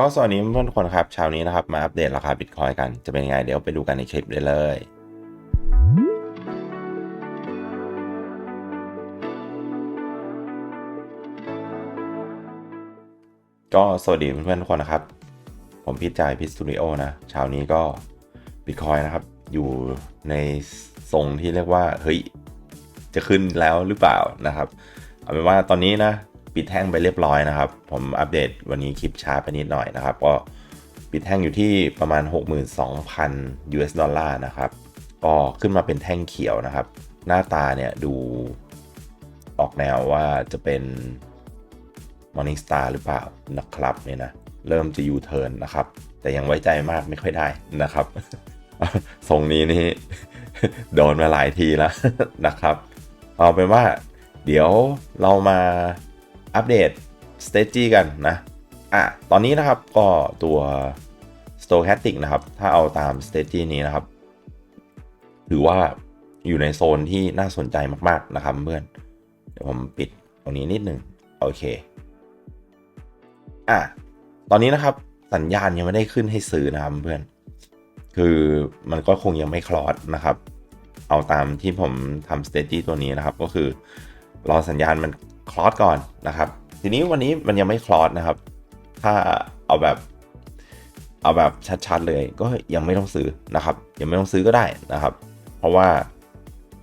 ก็สวัสดีเพื่อนๆทุกคนครับเช้านี้นะครับ มาอัปเดตราคาบิตคอยกันจะเป็นยังไงเดี๋ยวไปดูกันในคลิปได้เลยก็สวัสดีเพื่อนๆทุกคนนะครับ ผมพิจจายพิสตูดิโอนะเช้านี้ก็บิตคอยนะครับ อยู่ในทรงที่เรียกว่า เฮ้ย จะขึ้นแล้วหรือเปล่านะครับ เอาเป็นว่าตอนนี้นะ ปิดแท่งไปเรียบร้อยนะครับ ผมอัปเดตวันนี้คลิปช้าไปนิดหน่อยนะครับ ก็ปิดแท่งอยู่ที่ประมาณ 62,000 US ดอลลาร์นะครับ ก็ขึ้นมาเป็นแท่งเขียวนะครับ หน้าตาเนี่ยดูออกแนวว่าจะเป็น Morning Star หรือเปล่านะครับเนี่ยนะ เริ่มจะยูเทิร์นนะครับ แต่ยังไว้ใจมากไม่ค่อยได้นะครับทรงนี้นี่โดนมาหลายทีแล้วนะครับ เอาเป็นว่าเดี๋ยวเรามา อัปเดต s t a g e กันนะ อะ ตอนนี้นะครับก็ตัว Stochastic นะครับ ถ้าเอาตาม s t a g e นี้นะครับถือว่าอยู่ในโซนที่น่าสนใจมากๆนะครับเพื่อน เดี๋ยวผมปิดตรงนี้นิดนึงโอเค อะ ตอนนี้นะครับสัญญาณยังไม่ได้ขึ้นให้ซื้อนะครับเพื่อน คือมันก็คงยังไม่คลอดนะครับ เอาตามที่ผมทำสเตจี้ตัวนี้นะครับ ก็คือรอสัญญาณมัน คลอดก่อนนะครับ ทีนี้วันนี้มันยังไม่คลอดนะครับ ถ้าเอาแบบเอาแบบชัดๆเลยก็ยังไม่ต้องซื้อนะครับ ยังไม่ต้องซื้อก็ได้นะครับ เพราะว่า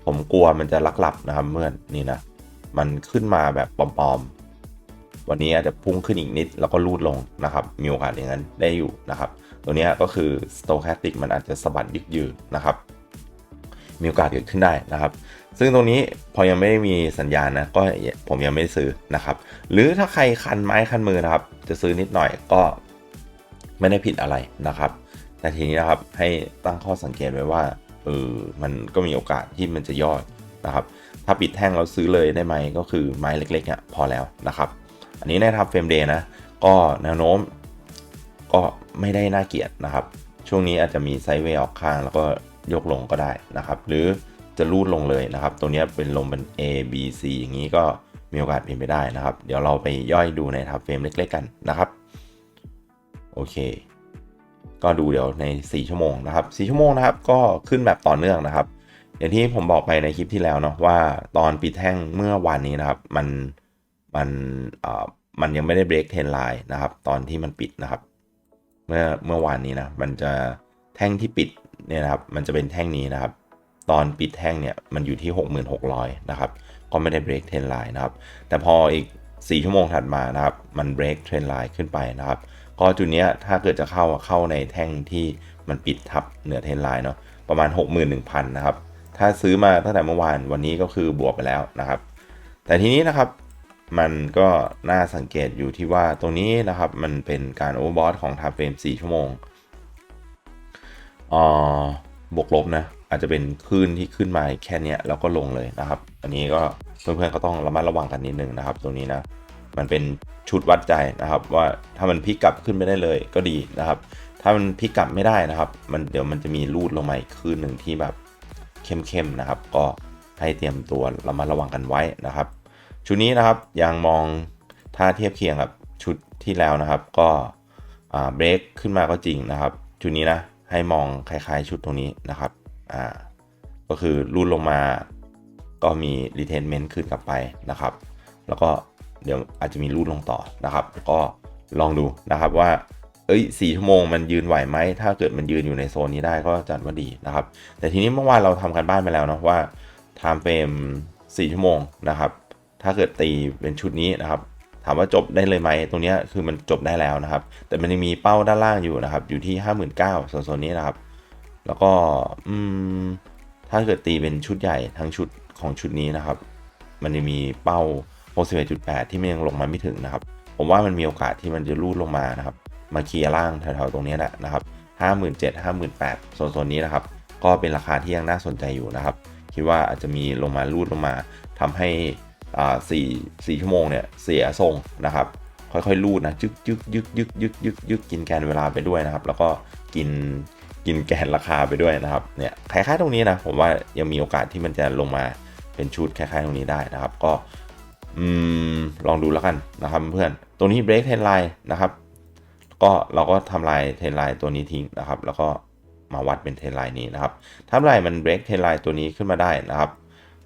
ผมกลัวมันจะลักหลับนะครับเมื่อนนี่นะ มันขึ้นมาแบบปลอมๆ วันนี้อาจจะพุ่งขึ้นอีกนิดแล้วก็ลูดลงนะครับ มีโอกาสอย่างนั้นได้อยู่นะครับ ตัวนี้ก็คือ stochastic มันอาจจะสะบัดยึกยือนะครับ มีโอกาสเกิดขึ้นได้นะครับ ซึ่งตรงนี้พอยังไม่ได้มีสัญญาณนะก็ผมยังไม่ได้ซื้อนะครับ หรือถ้าใครคันไม้คันมือนะครับ จะซื้อนิดหน่อยก็ไม่ได้ผิดอะไรนะครับ แต่ทีนี้นะครับให้ตั้งข้อสังเกตไว้ว่าเออมันก็มีโอกาสที่มันจะย่อนะครับถ้าปิดแท่งเราซื้อเลยได้ไหมก็คือไม้เล็กๆอะพอแล้วนะครับ อันนี้ในทับเฟรมเดย์นะ ก็แนวโน้มก็ไม่ได้น่าเกลียดนะครับ ช่วงนี้อาจจะมีไซด์เวย์ออกข้างแล้วก็ยกลงก็ได้นะครับ หรือ จะรูดลงเลยนะครับตัวนี้เป็นลงเป็น A B C อย่างนี้ก็มีโอกาสเป็นไปได้นะครับ เดี๋ยวเราไปย่อยดูในทับเฟรมเล็ก ๆ กันนะครับ โอเค ก็ดูเดี๋ยวใน 4 ชั่วโมงนะครับ 4 ชั่วโมงนะครับ ก็ขึ้นแบบต่อเนื่องนะครับ อย่างที่ผมบอกไปในคลิปที่แล้วเนาะว่าตอนปิดแท่งเมื่อวานนี้นะครับ มันมันอ่อมันยังไม่ได้เบรกเทนไลน์นะครับ ตอนที่มันปิดนะครับ เมื่อเมื่อวานนี้นะ มันจะแท่งที่ปิดเนี่ยนะครับ มันจะเป็นแท่งนี้นะครับ ตอนปิดแท่งเนี่ยมันอยู่ที่ 6600 นะครับ ก็ไม่ได้เบรกเทรนไลน์นะครับ แต่พออีก 4 ชั่วโมงถัดมานะครับ มันเบรกเทรนไลน์ขึ้นไปนะครับ ก็จุดนี้ถ้าเกิดจะเข้าเข้าในแท่งที่มันปิดทับเหนือเทรนไลน์เนาะประมาณ 61,000 นะครับ ถ้าซื้อมาตั้งแต่เมื่อวานวันนี้ก็คือบวกไปแล้วนะครับ แต่ทีนี้นะครับมันก็น่าสังเกตอยู่ที่ว่าตรงนี้นะครับมันเป็นการโอเวอร์บอทของทาเฟรม4ชั่วโมงอ่อบวกลบนะ อาจจะเป็นคลื่นที่ขึ้นมาแค่เนี้ยแล้วก็ลงเลยนะครับ อันนี้ก็เพื่อนๆก็ต้องระมัดระวังกันนิดนึงนะครับ ตรงนี้นะมันเป็นชุดวัดใจนะครับ ว่าถ้ามันพลิกกลับขึ้นไม่ได้เลยก็ดีนะครับ ถ้ามันพลิกกลับไม่ได้นะครับ มันเดี๋ยวมันจะมีรูดลงมาอีกคลื่นหนึ่งที่แบบเข้มๆนะครับ ก็ให้เตรียมตัวระมัดระวังกันไว้นะครับ ชุดนี้นะครับยังมองถ้าเทียบเคียงกับชุดที่แล้วนะครับ ก็เบรกขึ้นมาก็จริงนะครับ ชุดนี้นะให้มองคล้ายๆ ชุดตรงนี้นะครับ อ่าก็คือรูดลงมาก็มี retenment ขึ้นกลับไปนะครับ แล้วก็เดี๋ยวอาจจะมีรูดลงต่อนะครับ ก็ลองดูนะครับว่าเอ้ยสี่ชั่วโมงมันยืนไหวไหม ถ้าเกิดมันยืนอยู่ในโซนนี้ได้ก็จัดว่าดีนะครับ แต่ทีนี้เมื่อวานเราทำกันบ้านไปแล้วเนาะว่า time frame 4 ชั่วโมงนะครับ ถ้าเกิดตีเป็นชุดนี้นะครับ ถามว่าจบได้เลยไหม ตรงนี้คือมันจบได้แล้วนะครับ แต่มันยังมีเป้าด้านล่างอยู่นะครับ อยู่ที่ 59,000ส่วนโซนนี้นะครับ แล้วก็อืมถ้าเกิดตีเป็นชุดใหญ่ทั้งชุดของชุดนี้นะครับ มันจะมีเป้า 61.8 ที่มันยังลงมาไม่ถึงนะครับ ผมว่ามันมีโอกาสที่มันจะรูดลงมานะครับ มาเคลียร์ล่างแถวๆตรงนี้แหละนะครับ57 58 0 0โซนๆนี้นะครับ ก็เป็นราคาที่ยังน่าสนใจอยู่นะครับ คิดว่าอาจจะมีลงมารูดลงมาทำให้อ่าสี่สี่ชั่วโมงเนี่ยเสียทรงนะครับ ค่อยๆรูดนะยึกยึกยึกยึกยึกยึกยึกกินแกนเวลาไปด้วยนะครับ แล้วก็กิน กินแกนราคาไปด้วยนะครับเนี่ยคล้ายๆตรงนี้นะผมว่ายังมีโอกาสที่มันจะลงมาเป็นชุดคล้ายๆตรงนี้ได้นะครับ ก็อืมลองดูแล้วกันนะครับเพื่อนตัวนี้ break trend line นะครับ ก็เราก็ทำลายเทนไลน์ตัวนี้ทิ้งนะครับ แล้วก็มาวัดเป็นเทนไลน์นี้นะครับถ้าเมื่อไหร่มันเบรกเทนไลน์ตัวนี้ขึ้นมาได้นะครับ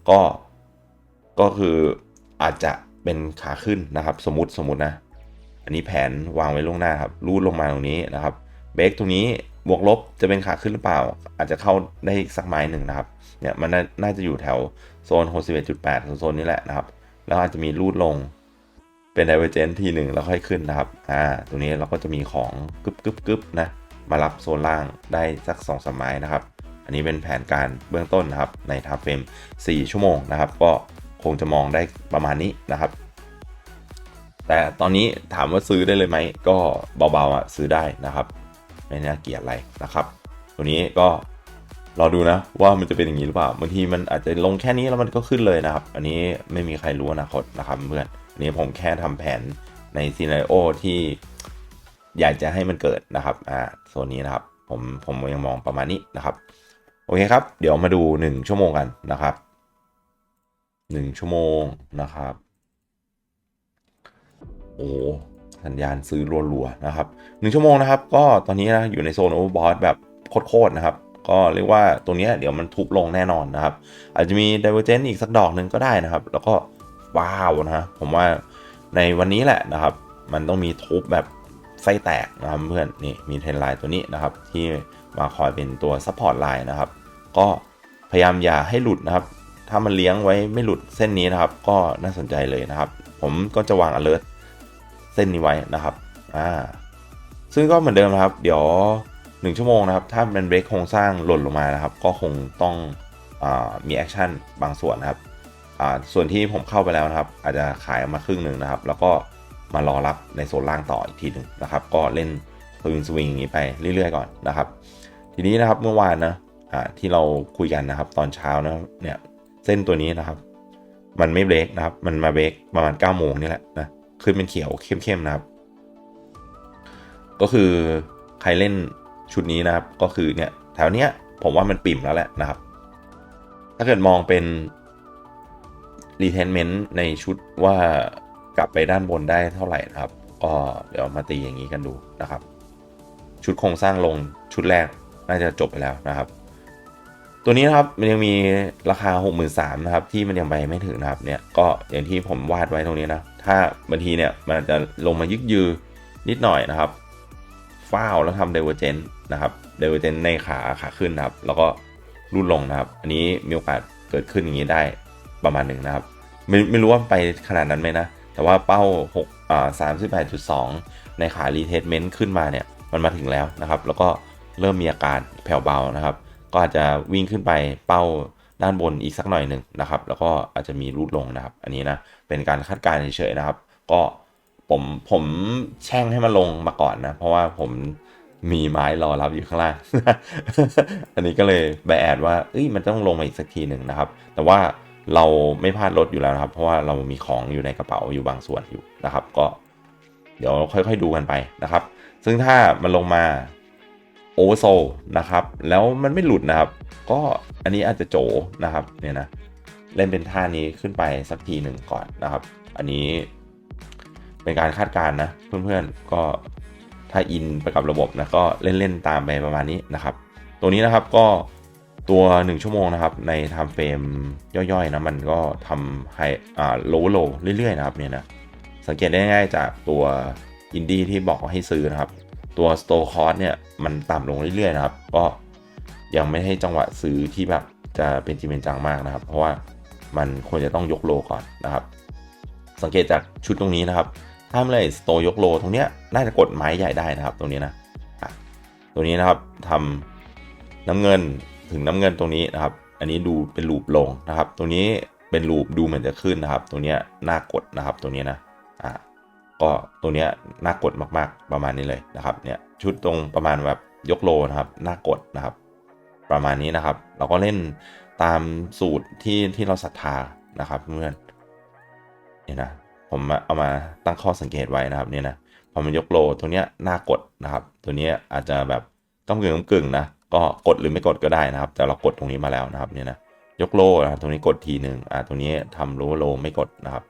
ก็ก็คืออาจจะเป็นขาขึ้นนะครับ สมมติสมมตินะ อันนี้แผนวางไว้ล่วงหน้าครับรูดลงมาตรงนี้นะครับ เบรกตรงนี้ บวกลบจะเป็นขาขึ้นหรือเปล่า อาจจะเข้าได้สักไม้หนึ่งนะครับ เนี่ยมันน่าจะอยู่แถวโซน 61.8โซนนี้แหละนะครับ แล้วอาจจะมีรูดลงเป็น divergent ทีหนึ่งแล้วค่อยขึ้นนะครับ อ่า ตรงนี้เราก็จะมีของกึบกึบกึบนะ มารับโซนล่างได้สัก2อสไม้นะครับ อันนี้เป็นแผนการเบื้องต้นนะครับ ในทาเฟรม4 ชั่วโมงนะครับ ก็คงจะมองได้ประมาณนี้นะครับ แต่ตอนนี้ถามว่าซื้อได้เลยไหม ก็เบาๆอะซื้อได้นะครับ ไม่น่าเกลียดอะไรนะครับ ตัวนี้ก็รอดูนะว่ามันจะเป็นอย่างนี้หรือเปล่าบางทีมันอาจจะลงแค่นี้แล้วมันก็ขึ้นเลยนะครับ อันนี้ไม่มีใครรู้อนาคตนะครับเพื่อนอันนี้ผมแค่ทำแผนในซีนารีโอที่อยากจะให้มันเกิดนะครับอ่าโซนนี้นะครับ ผมผมยังมองประมาณนี้นะครับ โอเคครับ เดี๋ยวมาดู 1 ชั่วโมงกันนะครับ 1 ชั่วโมงนะครับ โอ้ สัญญาณซื้อรัวๆนะครับหนึ่งชั่วโมงนะครับ ก็ตอนนี้นะอยู่ในโซนโอเวอร์บอทแบบโคตรๆนะครับก็เรียกว่าตัวนี้เดี๋ยวมันทุบลงแน่นอนนะครับ อาจจะมี Divergent อีกสักดอกหนึ่งก็ได้นะครับ แล้วก็ว้าวนะผมว่าในวันนี้แหละนะครับ มันต้องมีทุบแบบไส้แตกนะครับเพื่อนนี่มีเทรนไลน์ตัวนี้นะครับ ที่มาคอยเป็นตัวซัพพอร์ตไลน์นะครับ ก็พยายามอย่าให้หลุดนะครับ ถ้ามันเลี้ยงไว้ไม่หลุดเส้นนี้นะครับ ก็น่าสนใจเลยนะครับ ผมก็จะวาง alert เส้นนี้ไว้นะครับอ่าซึ่งก็เหมือนเดิมนะครับ เดี๋ยว 1 ชั่วโมงนะครับ ถ้าเป็นเบรกโครงสร้างหล่นลงมานะครับ ก็คงต้องอามีแอคชั่นบางส่วนนะครับอ่าส่วนที่ผมเข้าไปแล้วนะครับ อาจจะขายออกมาครึ่งหนึ่งนะครับ แล้วก็มารอรับในโซนล่างต่ออีกทีหนึ่งนะครับ ก็เล่นสวิงสวิงอย่างนี้ไปเรื่อยๆก่อนนะครับ ทีนี้นะครับเมื่อวานนะอ่าที่เราคุยกันนะครับตอนเช้านะเนี่ยเส้นตัวนี้นะครับ มันไม่เบรกนะครับ มันมาเบรกประมาณ9ก้าโมงนี่แหละนะ ขึ้นเป็นเขียวเข้มๆนะครับ ก็คือใครเล่นชุดนี้นะครับ ก็คือเนี่ยแถวเนี้ยผมว่ามันปิ่มแล้วแหละนะครับ ถ้าเกิดมองเป็น retenment ในชุดว่ากลับไปด้านบนได้เท่าไหร่นะครับก็เดี๋ยวมาตีอย่างนี้กันดูนะครับ ชุดโครงสร้างลงชุดแรกน่าจะจบไปแล้วนะครับ ตัวนี้นะครับมันยังมีราคา 63,000นะครับที่มันยังไปไม่ถึงนะครับเนี่ยก็อย่างที่ผมวาดไว้ตรงนี้นะ ถ้าบางทีเนี่ยมันอาจจะลงมายึกยือนิดหน่อยนะครับฟ้าวแล้วทำเดเวอร์เจนนะครับเดเวอร์เจนในขาขาขึ้นนะครับ แล้วก็รูดลงนะครับ อันนี้มีโอกาสเกิดขึ้นอย่างนี้ได้ประมาณหนึ่งนะครับ ไม่ไม่รู้ว่าไปขนาดนั้นไหมนะ แต่ว่าเป้า6อ่า38.2 ในขารีเทสเมนต์ขึ้นมาเนี่ยมันมาถึงแล้วนะครับ แล้วก็เริ่มมีอาการแผ่วเบานะครับ ก็อาจจะวิ่งขึ้นไปเป้า ด้านบนอีกสักหน่อยหนึ่งนะครับ แล้วก็อาจจะมีรูดลงนะครับ อันนี้นะเป็นการคาดการณ์เฉยๆนะครับ ก็ผมผมแช่งให้มันลงมาก่อนนะ เพราะว่าผมมีไม้รอรับอยู่ข้างล่าง อันนี้ก็เลยแบแอดว่าเอ้ยมันต้องลงมาอีกสักทีหนึ่งนะครับ แต่ว่าเราไม่พลาดลดอยู่แล้วนะครับ เพราะว่าเรามีของอยู่ในกระเป๋าอยู่บางส่วนอยู่นะครับ ก็เดี๋ยวค่อยๆดูกันไปนะครับ ซึ่งถ้ามันลงมา โอเวอร์โซลนะครับ แล้วมันไม่หลุดนะครับ ก็อันนี้อาจจะโจนะครับเนี่ยนะเล่นเป็นท่านี้ขึ้นไปสักทีหนึ่งก่อนนะครับ อันนี้เป็นการคาดการณ์นะเพื่อนๆก็ถ้าอินไปกับระบบนะก็เล่นๆตามไปประมาณนี้นะครับ ตัวนี้นะครับก็ตัว 1 ชั่วโมงนะครับ ในไทม์เฟรมย่อยๆนะมันก็ทำไฮอ่าโลโลเรื่อยๆนะครับเนี่ยนะสังเกตได้ง่ายจากตัวอินดี้ที่บอกให้ซื้อนะครับ ตัวสโตคอร์เนี่ยมันต่ำลงเรื่อยๆนะครับ ก็ยังไม่ให้จังหวะซื้อที่แบบจะเป็นจริงเป็นจังมากนะครับ เพราะว่ามันควรจะต้องยกโลก่อนนะครับ สังเกตจากชุดตรงนี้นะครับ ถ้าเมื่อไหร่สโตยกโลตรงเนี้ยน่าจะกดไม้ใหญ่ได้นะครับ ตรงนี้นะตัวนี้นะครับทำน้ำเงินถึงน้ำเงินตรงนี้นะครับ อันนี้ดูเป็นลูปลงนะครับ ตรงนี้เป็นลูปดูเหมือนจะขึ้นนะครับตรงเนี้น่ากดนะครับตรงนี้นะอะ ก็ตัวเนี้ยน่ากดมากๆประมาณนี้เลยนะครับเนี่ยชุดตรงประมาณแบบยกโลนะครับน่ากดนะครับ ประมาณนี้นะครับ เราก็เล่นตามสูตรที่ที่เราศรัทธานะครับเพื่อนเนี่ยนะผมเอามาตั้งข้อสังเกตไว้นะครับเนี่ยนะพอมันยกโลตัวเนี้ยน่ากดนะครับ ตัวเนี้ยอาจจะแบบต้องกึ่งก้มกึ่งนะก็กดหรือไม่กดก็ได้นะครับ แต่เรากดตรงนี้มาแล้วนะครับเนี่ยนะยกโลนะครับตรงนี้กดทีหนึ่งอ่าตรงนี้ทำโลโลไม่กดนะครับ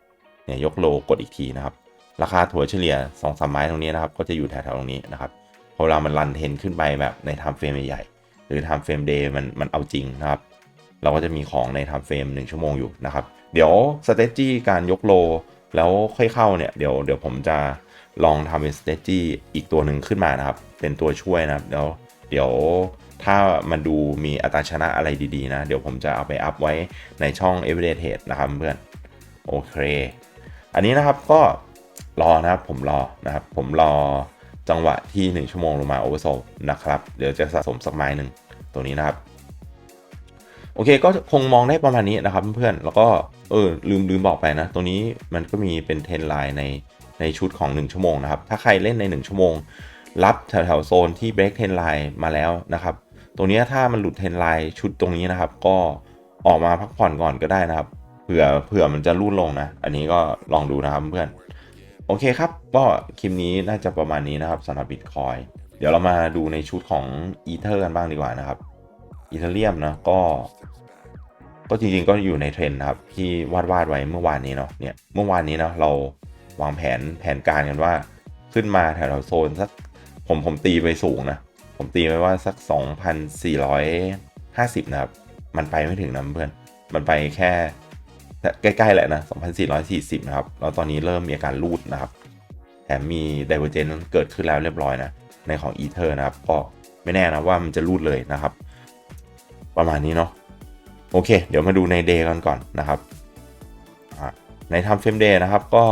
เนี่ยยกโลกดอีกทีนะครับ ราคาถั่วเฉลี่ย2อสามไม้ตรงนี้นะครับ ก็จะอยู่แถวๆตรงนี้นะครับพอเวลามันรันเทนขึ้นไปแบบในไทม์เฟรมใหญ่ๆหรือไทม์เฟรมเดย์มันมันเอาจริงนะครับ เราก็จะมีของในไทม์เฟรม1 ชั่วโมงอยู่นะครับ เดี๋ยวสเตจี้การยกโล แล้วค่อยเข้าเนี่ยเดี๋ยวเดี๋ยวผมจะลองทำเป็นสเตจี้อีกตัวหนึ่งขึ้นมานะครับ เป็นตัวช่วยนะครับเดี๋ยวเดี๋ยวถ้ามันดูมีอัตราชนะอะไรดีๆนะ เดี๋ยวผมจะเอาไปอัพไว้ในช่อง Everyday Trade นะครับเพื่อนโอเค อันนี้นะครับก็ รอนะครับผมรอนะครับ ผมรอจังหวะที่ 1 ชั่วโมงลงมาโอเวอร์โซนะครับ เดี๋ยวจะสะสมสักไม้หนึ่งตัวนี้นะครับ โอเคก็คงมองได้ประมาณนี้นะครับเพื่อนๆแล้วก็เออลืมลืมบอกไปนะตรงนี้มันก็มีเป็นเทนไลน์ในในชุดของ 1 ชั่วโมงนะครับ ถ้าใครเล่นใน 1 ชั่วโมง รับแถวๆโซนที่เบรกเทนไลน์มาแล้วนะครับตรงนี้ถ้ามันหลุดเทนไลน์ชุดตรงนี้นะครับ ก็ออกมาพักผ่อนก่อนก็ได้นะครับเผื่อเผื่อมันจะรูดลงนะ อันนี้ก็ลองดูนะครับเพื่อน โอเคครับ ก็คลิปนี้น่าจะประมาณนี้นะครับสำหรับบิตคอยเดี๋ยวเรามาดูในชุดของอีเทอร์กันบ้างดีกว่านะครับอีเทเรียมนะก็ ก็จริงๆก็อยู่ในเทรนด์นะครับ ที่วาดวาดไว้เมื่อวานนี้เนาะเนี่ยเมื่อวานนี้เนาะเราวางแผนแผนการกันว่าขึ้นมาแถวๆโซนสักผมผมตีไปสูงนะ ผมตีไว้ว่าสัก 2,450 นะครับ มันไปไม่ถึงนะเพื่อน มันไปแค่ ใกล้ๆแหละนะ 2,440 นะครับ แล้วตอนนี้เริ่มมีอาการรูดนะครับ แถมมี divergence เกิดขึ้นแล้วเรียบร้อยนะ ในของ Ether นะครับ ก็ไม่แน่นะว่ามันจะรูดเลยนะครับ ประมาณนี้เนาะ โอเค เดี๋ยวมาดูใน day กันก่อนนะครับ ใน time frame day นะครับ ก็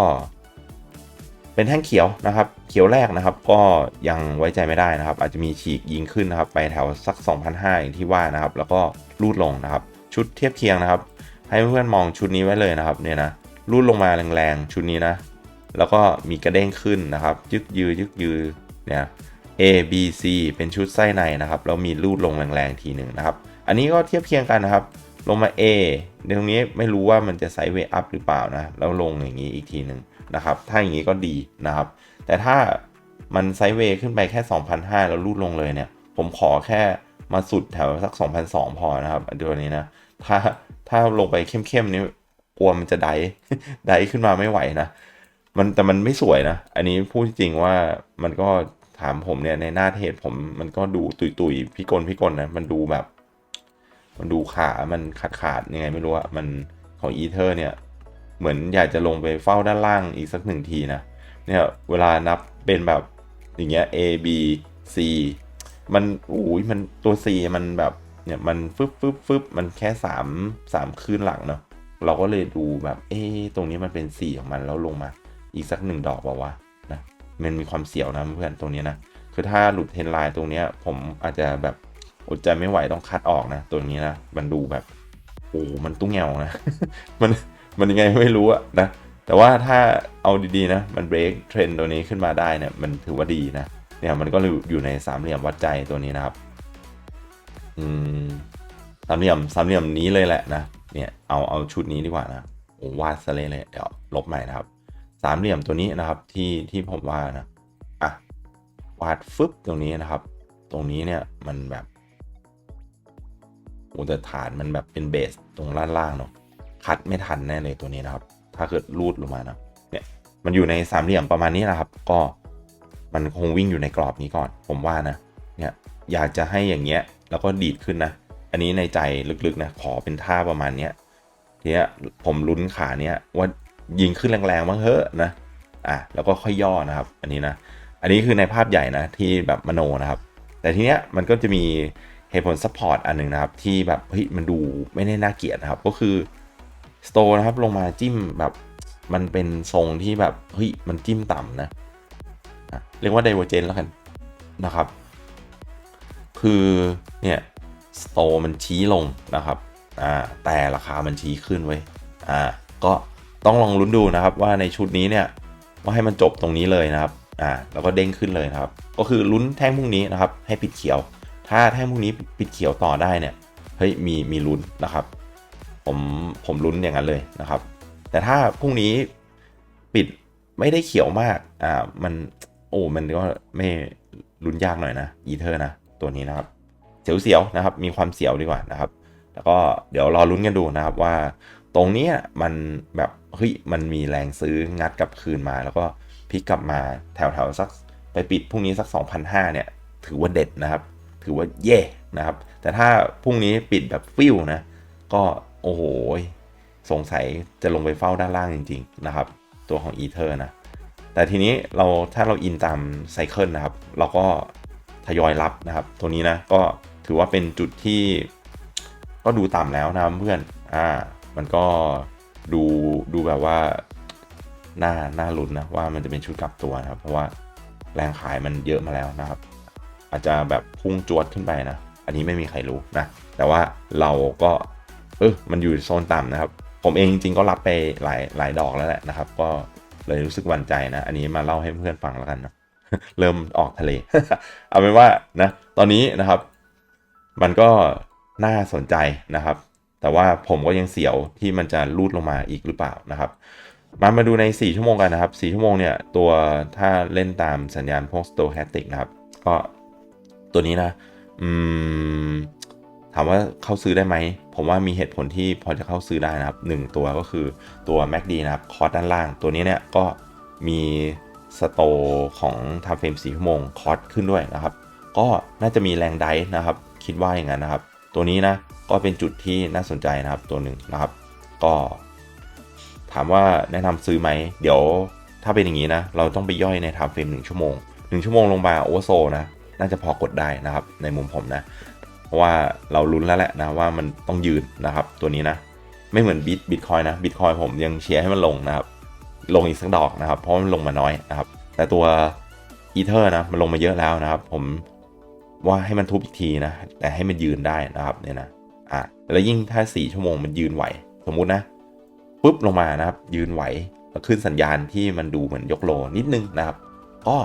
เป็นแท่งเขียวนะครับ เขียวแรกนะครับ ก็ยังไว้ใจไม่ได้นะครับ อาจจะมีฉีกยิงขึ้นนะครับ ไปแถวสัก 2,500อย่างที่ว่านะครับ แล้วก็รูดลงนะครับ ชุดเทียบเคียงนะครับ ให้เพื่อนๆมองชุดนี้ไว้เลยนะครับเนี่ยนะรูดลงมาแรงๆชุดนี้นะ แล้วก็มีกระเด้งขึ้นนะครับยึกยือยึกยือเนี่ย A B C เป็นชุดไส้ในนะครับแล้วมีรูดลงแรงๆทีหนึ่งนะครับ อันนี้ก็เทียบเคียงกันนะครับ ลงมา A ในตรงนี้ไม่รู้ว่ามันจะไซด์เวย์อัพหรือเปล่านะแล้วลงอย่างนี้อีกทีหนึ่งนะครับ ถ้าอย่างนี้ก็ดีนะครับ แต่ถ้ามันไซด์เวย์ขึ้นไปแค่ 2,500 แล้วรูดลงเลยเนี่ย ผมขอแค่มาสุดแถวสัก 2,200 พอนะครับตัวนี้นะ ถ้า ถ้าลงไปเข้มๆนี้กลัวมันจะไดไดขึ้นมาไม่ไหวนะมันแต่มันไม่สวยนะ อันนี้พูดจริงว่ามันก็ถามผมเนี่ยในหน้าเทศผมมันก็ดูตุยตุยๆพิกลพิกลนะมันดูแบบ มันดูขา มันขาดขาดๆยังไงไม่รู้อะมันของอีเทอร์เนี่ย เหมือนอยากจะลงไปเฝ้าด้านล่างอีกสักหนึ่งทีนะเนี่ยเวลานับเป็นแบบอย่างเงี้ย A B C มันอุ้ยมันตัว C มันแบบ เนี่ยมันฟึบฟึบฟึบมันแค่สามสามคืนหลังเนาะเราก็เลยดูแบบเอ๊ตรงนี้มันเป็น C ของมันแล้วลงมา อีกสักหนึ่งดอกเปล่าวะนะมันมีความเสียวนะเพื่อนตรงนี้นะคือถ้าหลุดเทรนไลน์ตรงนี้ผมอาจจะแบบอดใจไม่ไหวต้องคัดออกนะ ตัวนี้นะมันดูแบบโอ้มันตุ้งแงวนะ มันมันยังไงไม่รู้อะนะแต่ว่าถ้าเอาดีๆนะ มันเบรกเทรนตัวนี้ขึ้นมาได้เนี่ยมันถือว่าดีนะเนี่ยมันก็อยู่ในสามเหลี่ยมวัดใจตัวนี้นะครับ อืมสามเหลี่ยมสามเหลี่ยมนี้เลยแหละนะ เนี่ยเอาเอาชุดนี้ดีกว่านะโอ้วาดซะเลยเลยเดี๋ยวลบใหม่นะครับ สามเหลี่ยมตัวนี้นะครับที่ที่ผมว่านะอะวาดฟึบตรงนี้นะครับ ตรงนี้เนี่ยมันแบบโอ้แต่ฐานมันแบบเป็นเบสตรงล่างๆเนาะคัดไม่ทันแน่เลยตัวนี้นะครับ ถ้าเกิดรูดลงมานะเนี่ยมันอยู่ในสามเหลี่ยมประมาณนี้นะครับ ก็มันคงวิ่งอยู่ในกรอบนี้ก่อน ผมว่านะเนี่ยอยากจะให้อย่างเงี้ย แล้วก็ดีดขึ้นนะ อันนี้ในใจลึกๆนะขอเป็นท่าประมาณเนี้ยทีนี้ผมลุ้นขาเนี้ยว่ายิงขึ้นแรงๆบ้งเถอะนะอะแล้วก็ค่อยย่อนะครับ อันนี้นะ อันนี้คือในภาพใหญ่นะที่แบบมโนนะครับ แต่ทีเนี้ยมันก็จะมีเหตุผลซัพพอร์ตอันหนึ่งนะครับ ที่แบบเฮ้ยมันดูไม่ได้น่าเกลียดนะครับ ก็คือสโตนะครับลงมาจิ้มแบบมันเป็นทรงที่แบบเฮ้ยมันจิ้มต่ำนะอะเรียกว่าไดเวอร์เจนแล้วกันนะครับ คือเนี่ยสโตมันชี้ลงนะครับอ่าแต่ราคามันชี้ขึ้นไว้อ่าก็ต้องลองลุ้นดูนะครับว่าในชุดนี้เนี่ยว่าให้มันจบตรงนี้เลยนะครับอ่าแล้วก็เด้งขึ้นเลยนะครับ ก็คือลุ้นแท่งพรุ่งนี้นะครับ ให้ปิดเขียว ถ้าแท่งพรุ่งนี้ปิดเขียวต่อได้เนี่ยเฮ้ยมีมีลุ้นนะครับ ผมผมลุ้นอย่างนั้นเลยนะครับ แต่ถ้าพรุ่งนี้ปิดไม่ได้เขียวมากอ่ามันโอ้มันก็ไม่ลุ้นยากหน่อยนะอีเทอร์นะ ตัวนี้นะครับ เสียวๆนะครับ มีความเสียวดีกว่านะครับ แล้วก็เดี๋ยวรอลุ้นกันดูนะครับว่าตรงนี้มันแบบเฮ้ยมันมีแรงซื้องัดกลับคืนมา แล้วก็พลิกกลับมาแถวแถวๆสักไปปิดพรุ่งนี้สัก 2,500เนี่ย ถือว่าเด็ดนะครับ ถือว่าเย่นะครับ แต่ถ้าพรุ่งนี้ปิดแบบฟิวนะ ก็โอ้โหสงสัยจะลงไปเฝ้าด้านล่างจริง ๆ นะครับ ตัวของอีเทอร์นะ แต่ทีนี้เราถ้าเราอินตามไซเคิลนะครับ เราก็ ทยอยรับนะครับตัวนี้นะก็ถือว่าเป็นจุดที่ก็ดูต่ำแล้วนะเพื่อนอ่ามันก็ดูดูแบบว่าหน่าหน่าลุ้นนะว่ามันจะเป็นชุดกลับตัวนะครับ เพราะว่าแรงขายมันเยอะมาแล้วนะครับ อาจจะแบบพุ่งจวดขึ้นไปนะ อันนี้ไม่มีใครรู้นะ แต่ว่าเราก็เออมันอยู่โซนต่ำนะครับ ผมเองจริงๆก็รับไปหลายหลายดอกแล้วแหละนะครับ ก็เลยรู้สึกวันใจนะ อันนี้มาเล่าให้เพื่อนฟังแล้วกันนะ เริ่มออกทะเล เอาเป็นว่านะตอนนี้นะครับ มันก็น่าสนใจนะครับ แต่ว่าผมก็ยังเสียวที่มันจะลูดลงมาอีกหรือเปล่านะครับ มามาดูใน 4 ชั่วโมงกันนะครับ 4 ชั่วโมงเนี่ยตัวถ้าเล่นตามสัญญาณพวก stochastic นะครับ ก็ตัวนี้นะอืมถามว่าเข้าซื้อได้ไหม ผมว่ามีเหตุผลที่พอจะเข้าซื้อได้นะครับหนึ่งตัวก็คือตัว MACD นะครับ คอร์สด้านล่าง ตัวนี้เนี่ยก็มี สโตของทำเฟรม4ชั่วโมงคอร์สขึ้นด้วยนะครับ ก็น่าจะมีแรงไดฟ์นะครับ คิดว่าอย่างนั้นนะครับ ตัวนี้นะก็เป็นจุดที่น่าสนใจนะครับตัวหนึ่งนะครับ ก็ ถามว่าแนะนำซื้อไหม เดี๋ยวถ้าเป็นอย่างนี้นะ เราต้องไปย่อยในไทม์เฟรมหนึ่งชั่วโมงหนึ่งชั่วโมงลงมาโอเวอร์โซนะ น่าจะพอกดได้นะครับ ในมุมผมนะ เพราะว่าเราลุ้นแล้วแหละนะว่ามันต้องยืนนะครับ ตัวนี้นะ ไม่เหมือนบิตบิตคอยนะบิตคอยผมยังเชียร์ให้มันลงนะครับ ลงอีกสักดอกนะครับ เพราะมันลงมาน้อยนะครับ แต่ตัวอีเทอร์นะมันลงมาเยอะแล้วนะครับ ผมว่าให้มันทุบอีกทีนะ แต่ให้มันยืนได้นะครับเนี่ยนะอะแล้วยิ่งถ้า 4 ชั่วโมงมันยืนไหว สมมุตินะปุ๊บลงมานะครับ ยืนไหวแล้วขึ้นสัญญาณที่มันดูเหมือนยกโลนิดนึงนะครับ ก็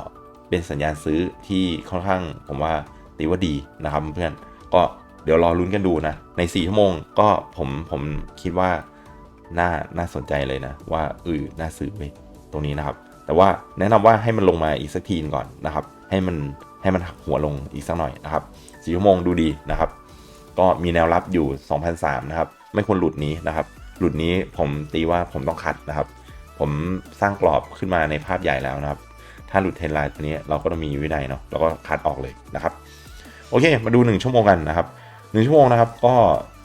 เป็นสัญญาณซื้อที่ค่อนข้างผมว่าตีว่าดีนะครับเพื่อนก็เดี๋ยวรอลุ้นกันดูนะใน 4 ชั่วโมงก็ผมผมคิดว่า น่าน่าสนใจเลยนะ ว่าเออน่าซื้อไปตรงนี้นะครับ แต่ว่าแนะนำว่าให้มันลงมาอีกสักทีก่อนนะครับ ให้มันให้มันหักหัวลงอีกสักหน่อยนะครับ4ชั่วโมงดูดีนะครับ ก็มีแนวรับอยู่ 2,003นะครับ ไม่ควรหลุดนี้นะครับ หลุดนี้ผมตีว่าผมต้องคัดนะครับ ผมสร้างกรอบขึ้นมาในภาพใหญ่แล้วนะครับ ถ้าหลุดเทรนไลน์ตัวนี้เราก็ต้องมีวินัยเนาะเราก็คัดออกเลยนะครับ โอเค มาดู 1 ชั่วโมงกันนะครับ 1 ชั่วโมงนะครับ ก็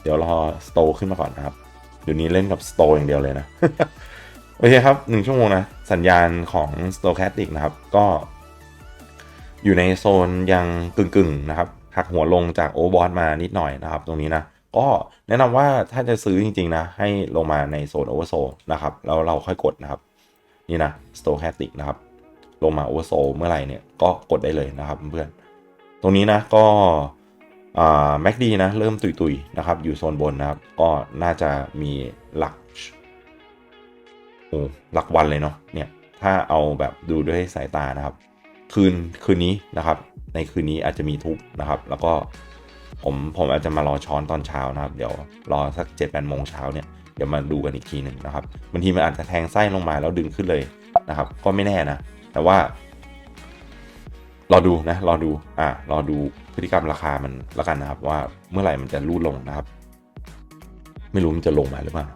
เดี๋ยวรอสโตขึ้นมาก่อนนะครับ เดี๋ยวนี้เล่นกับสโตอย่างเดียวเลยนะ โอเคครับ 1 ชั่วโมงนะ สัญญาณของ stochastic นะครับ ก็อยู่ในโซนยังกึ่งๆนะครับหักหัวลงจากโอเวอร์บอทมานิดหน่อยนะครับ ตรงนี้นะ ก็แนะนำว่าถ้าจะซื้อจริง ๆ นะ ให้ลงมาในโซนโอเวอร์โซนะครับ แล้วเราค่อยกดนะครับ นี่นะ stochastic นะครับลงมาโอเวอร์โซเมื่อไหร่เนี่ยก็กดได้เลยนะครับเพื่อน ตรงนี้นะก็ แม็กดีนะเริ่มตุยๆนะครับอยู่โซนบนนะครับ ก็น่าจะมีหลักโอ้หลักวันเลยเนาะเนี่ยถ้าเอาแบบดูด้วยสายตานะครับ คืนคืนนี้นะครับ ในคืนนี้อาจจะมีทุกนะครับ แล้วก็ผมผมอาจจะมารอช้อนตอนเช้านะครับ เดี๋ยวรอสัก7จ็ดแปดโมงเช้าเนี่ยเดี๋ยวมาดูกันอีกทีหนึ่งนะครับบางทีมันอาจจะแทงไส้ลงมาแล้วดึงขึ้นเลยนะครับ ก็ไม่แน่นะ แต่ว่า รอดูนะรอดูอ่ารอดูพฤติกรรมราคามันแล้วกันนะครับ ว่าเมื่อไหร่มันจะรูดลงนะครับ ไม่รู้มันจะลงมาหรือเปล่า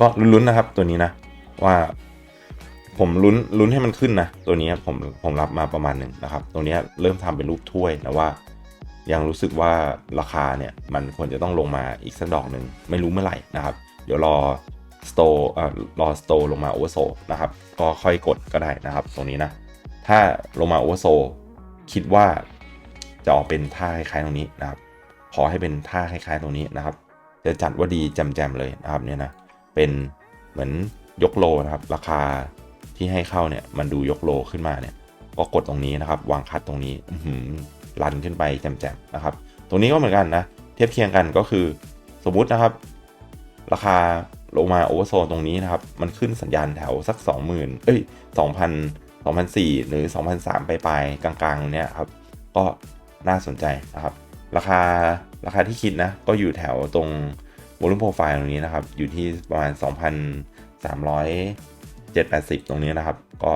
ก็ลุ้นๆนะครับ ตัวนี้นะว่า ผมลุ้นลุ้นให้มันขึ้นนะตัวนี้ผมผมรับมาประมาณหนึ่งนะครับ ตัวนี้เริ่มทำเป็นรูปถ้วยนะว่า ยังรู้สึกว่าราคาเนี่ย มันควรจะต้องลงมาอีกสักดอกหนึ่งไม่รู้เมื่อไหร่นะครับ เดี๋ยวรอสโตอ่ารอสโตลงมาโอเวอร์โซนะครับ ก็ค่อยกดก็ได้นะครับ ตรงนี้นะ ถ้าลงมาโอเวอร์โซคิดว่าจะออกเป็นท่าคล้ายๆตรงนี้นะครับ ขอให้เป็นท่าคล้ายๆตรงนี้นะครับ จะจัดว่าดีแจมๆเลยนะครับเนี่ยนะเป็นเหมือนยกโลนะครับ ราคาที่ให้เข้าเนี่ยมันดูยกโลขึ้นมาเนี่ยก็กดตรงนี้นะครับ วางคัดตรงนี้อื้อหือรันขึ้นไปแจมๆนะครับ ตรงนี้ก็เหมือนกันนะ เทียบเคียงกันก็คือสมมุตินะครับ ราคาลงมาโอเวอร์โซตรงนี้นะครับ มันขึ้นสัญญาณแถวสัก 20,000 เอ้ย 2,000 2004 หรือ 2003 ไปลายๆกลางๆ เนี้ยครับ ก็น่าสนใจนะครับ ราคาราคาที่คิดนะ ก็อยู่แถวตรง volume profile ตรงนี้นะครับ อยู่ที่ประมาณ 2,380 ตรงนี้นะครับ ก็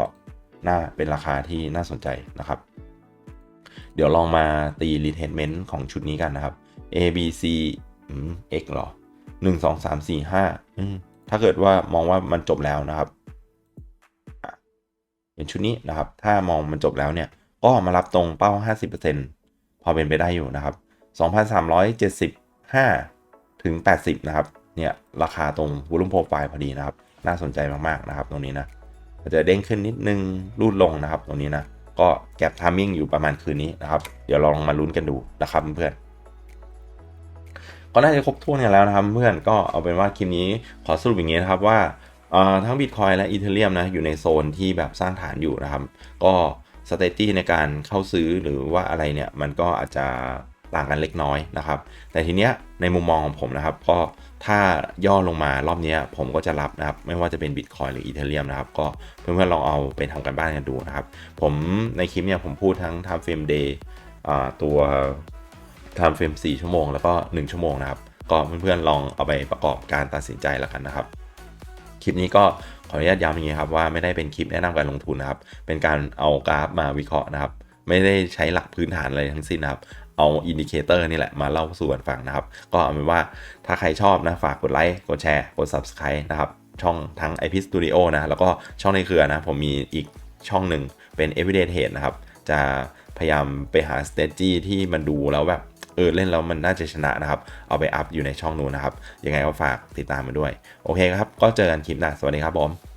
น่าเป็นราคาที่น่าสนใจนะครับ เดี๋ยวลองมาตี retracement ของชุดนี้กันนะครับ A B C X หรอหนึ่งสองสามสี่ห้าถ้าเกิดว่ามองว่ามันจบแล้วนะครับ เป็นชุดนี้นะครับ ถ้ามองมันจบแล้วเนี่ย ก็มารับตรงเป้า 50%พอเป็นไปได้อยู่นะครับ 2,375 ถึง 80 นะครับ เนี่ยราคาตรง volume profile พอดีนะครับ น่าสนใจมากๆนะครับ ตรงนี้นะจะเด้งขึ้นนิดนึงรูดลงนะครับ ตรงนี้นะ ก็แก็บทามมิ่งอยู่ประมาณคืนนี้นะครับ เดี๋ยวลองมาลุ้นกันดูนะครับเพื่อนก็น่าจะครบถ้วนกันแล้วนะครับเพื่อนก็เอาเป็นว่าคลิปนี้ขอสรุปอย่างนี้นะครับว่า ทั้ง Bitcoin และ Ethereum นะอยู่ในโซนที่แบบสร้างฐานอยู่นะครับ ก็สเตตี้ในการเข้าซื้อหรือว่าอะไรเนี่ย มันก็อาจจะต่างกันเล็กน้อยนะครับ แต่ทีเนี้ยในมุมมองของผมนะครับ ก็ถ้าย่อลงมารอบเนี้ยผมก็จะรับนะครับ ไม่ว่าจะเป็น Bitcoin หรือ Ethereum นะครับ ก็เพื่อนๆลองเอาไปทำกันบ้านกันดูนะครับ ผมในคลิปเนี่ยผมพูดทั้ง time frame day ตัว time frame 4 ชั่วโมง แล้วก็ 1 ชั่วโมงนะครับ ก็เพื่อนๆลองเอาไปประกอบการตัดสินใจแล้วกันนะครับ คลิปนี้ก็ขออนุญาตย้ำอย่างนี้ครับว่าไม่ได้เป็นคลิปแนะนำการลงทุนนะครับ เป็นการเอากราฟมาวิเคราะห์นะครับ ไม่ได้ใช้หลักพื้นฐานอะไรทั้งสิ้นนะครับ เอาอินดิเคเตอร์นี่แหละมาเล่าสู่กันฟังนะครับ ก็เอาเป็นว่าถ้าใครชอบนะฝากกดไลค์กดแชร์กด Subscribe นะครับช่องทั้ง IP Studio นะแล้วก็ช่องในเครือนะผมมีอีกช่องหนึ่งเป็น Everyday Trade นะครับ จะพยายามไปหา strategy ที่มันดูแล้วแบบ เออเล่นแล้วมันน่าจะชนะนะครับ เอาไปอัพอยู่ในช่องนู้นนะครับ ยังไงก็ฝากติดตามมาด้วย โอเคครับ ก็เจอกันคลิปหน้า สวัสดีครับผม